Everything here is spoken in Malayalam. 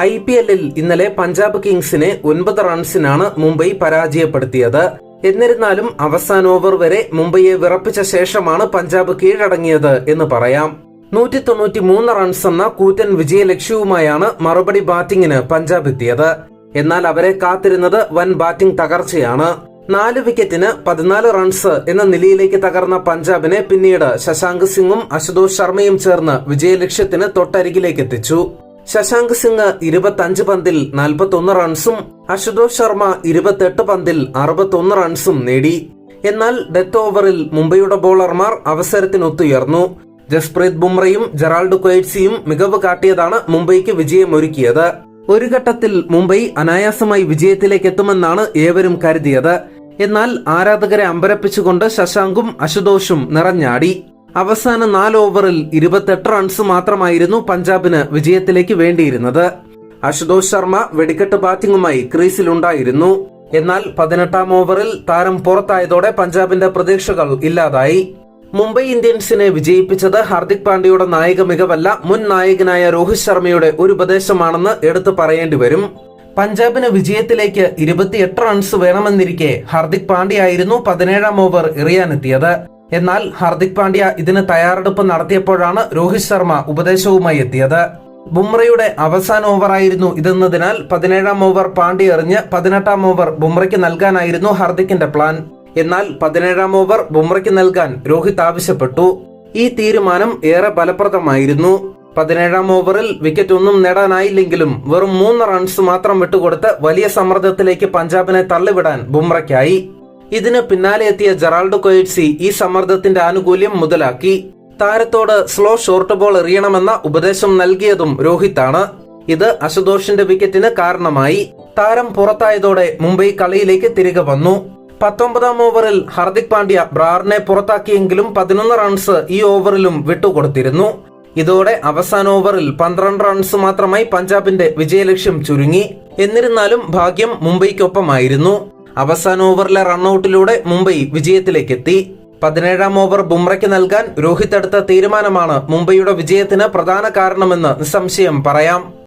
ഐ പി എല്ലിൽ ഇന്നലെ പഞ്ചാബ് കിങ്സിനെ ഒൻപത് റൺസിനാണ് മുംബൈ പരാജയപ്പെടുത്തിയത്. എന്നിരുന്നാലും അവസാന ഓവർ വരെ മുംബൈയെ വിറപ്പിച്ച ശേഷമാണ് പഞ്ചാബ് കീഴടങ്ങിയത് എന്ന് പറയാം. നൂറ്റി തൊണ്ണൂറ്റി മൂന്ന് റൺസ് എന്ന കൂറ്റൻ വിജയലക്ഷ്യവുമായാണ് മറുപടി ബാറ്റിംഗിന് പഞ്ചാബ് എത്തിയത്. എന്നാൽ അവരെ കാത്തിരുന്നത് വൻ ബാറ്റിംഗ് തകർച്ചയാണ്. നാല് വിക്കറ്റിന് പതിനാല് റൺസ് എന്ന നിലയിലേക്ക് തകർന്ന പഞ്ചാബിനെ പിന്നീട് ശശാങ്ക് സിംഗും അശുതോഷ് ശർമ്മയും ചേർന്ന് വിജയലക്ഷ്യത്തിന് തൊട്ടരികിലേക്ക് എത്തിച്ചു ശശാങ്ക് സിംഗ് ഇരുപത്തഞ്ച് പന്തിൽ നാൽപ്പത്തൊന്ന് റൺസും അശുതോഷ് ശർമ്മ ഇരുപത്തെട്ട് പന്തിൽ അറുപത്തൊന്ന് റൺസും നേടി. എന്നാൽ ഡെത്ത് ഓവറിൽ മുംബൈയുടെ ബോളർമാർ അവസരത്തിനൊത്തുയർന്നു. ജസ്പ്രീത് ബുംറയും ജെറാൾഡ് ക്വൈറ്റ്സിയും മികവ് കാട്ടിയതാണ് മുംബൈക്ക് വിജയമൊരുക്കിയത്. ഒരു ഘട്ടത്തിൽ മുംബൈ അനായാസമായി വിജയത്തിലേക്ക് എത്തുമെന്നാണ് ഏവരും കരുതിയത്. എന്നാൽ ആരാധകരെ അമ്പരപ്പിച്ചുകൊണ്ട് ശശാങ്കും അശുതോഷും നിറഞ്ഞാടി. അവസാന നാല് ഓവറിൽ ഇരുപത്തെട്ട് റൺസ് മാത്രമായിരുന്നു പഞ്ചാബിന് വിജയത്തിലേക്ക് വേണ്ടിയിരുന്നത്. അശുതോഷ് ശർമ്മ വെടിക്കെട്ട് ബാറ്റിംഗുമായി ക്രീസിലുണ്ടായിരുന്നു. എന്നാൽ പതിനെട്ടാം ഓവറിൽ താരം പുറത്തായതോടെ പഞ്ചാബിന്റെ പ്രതീക്ഷകൾ ഇല്ലാതായി. മുംബൈ ഇന്ത്യൻസിനെ വിജയിപ്പിച്ചത് ഹാർദിക് പാണ്ഡ്യയുടെ നായക മികവല്ല മുൻ നായകനായ രോഹിത് ശർമ്മയുടെ ഒരു ഉപദേശമാണെന്ന് എടുത്തു പറയേണ്ടി വരും. പഞ്ചാബിന് വിജയത്തിലേക്ക് ഇരുപത്തിയെട്ട് റൺസ് വേണമെന്നിരിക്കെ ഹാർദിക് പാണ്ഡ്യയായിരുന്നു പതിനേഴാം ഓവർ എറിയാനെത്തിയത്. എന്നാൽ ഹാർദിക് പാണ്ഡ്യ ഇതിന് തയ്യാറെടുപ്പ് നടത്തിയപ്പോഴാണ് രോഹിത് ശർമ്മ ഉപദേശവുമായി എത്തിയത്. ബുംറയുടെ അവസാന ഓവറായിരുന്നു ഇതെന്നതിനാൽ പതിനേഴാം ഓവർ പാണ്ഡ്യ എറിഞ്ഞ് പതിനെട്ടാം ഓവർ ബുംറയ്ക്ക് നൽകാനായിരുന്നു ഹാർദിക്കിന്റെ പ്ലാൻ. എന്നാൽ പതിനേഴാം ഓവർ ബുംറയ്ക്ക് നൽകാൻ രോഹിത് ആവശ്യപ്പെട്ടു. ഈ തീരുമാനം ഏറെ ഫലപ്രദമായിരുന്നു. പതിനേഴാം ഓവറിൽ വിക്കറ്റ് ഒന്നും നേടാനായില്ലെങ്കിലും വെറും മൂന്ന് റൺസ് മാത്രം വിട്ടുകൊടുത്ത് വലിയ സമ്മർദ്ദത്തിലേക്ക് പഞ്ചാബിനെ തള്ളിവിടാൻ ബുംറയ്ക്കായി. ഇതിന് പിന്നാലെ എത്തിയ ജെറാൾഡ് കൊയ്റ്റ്സി ഈ സമ്മർദ്ദത്തിന്റെ ആനുകൂല്യം മുതലാക്കി. താരത്തോട് സ്ലോ ഷോർട്ട് ബോൾ എറിയണമെന്ന ഉപദേശം നൽകിയതും രോഹിത്താണ്. ഇത് അശുതോഷിന്റെ വിക്കറ്റിന് കാരണമായി. താരം പുറത്തായതോടെ മുംബൈ കളിയിലേക്ക് തിരികെ വന്നു. പത്തൊമ്പതാം ഓവറിൽ ഹാർദിക് പാണ്ഡ്യ ബ്രാറിനെ പുറത്താക്കിയെങ്കിലും പതിനൊന്ന് റൺസ് ഈ ഓവറിലും വിട്ടുകൊടുത്തിരുന്നു. ഇതോടെ അവസാന ഓവറിൽ പന്ത്രണ്ട് റൺസ് മാത്രമായി പഞ്ചാബിന്റെ വിജയലക്ഷ്യം ചുരുങ്ങി. എന്നിരുന്നാലും ഭാഗ്യം മുംബൈക്കൊപ്പമായിരുന്നു. അവസാന ഓവറിലെ റണ്ണൌട്ടിലൂടെ മുംബൈ വിജയത്തിലേക്കെത്തി. പതിനേഴാം ഓവർ ബുംറയ്ക്ക് നൽകാൻ രോഹിത് എടുത്ത തീരുമാനമാണ് മുംബൈയുടെ വിജയത്തിന് പ്രധാന കാരണമെന്ന് നിസ്സംശയം പറയാം.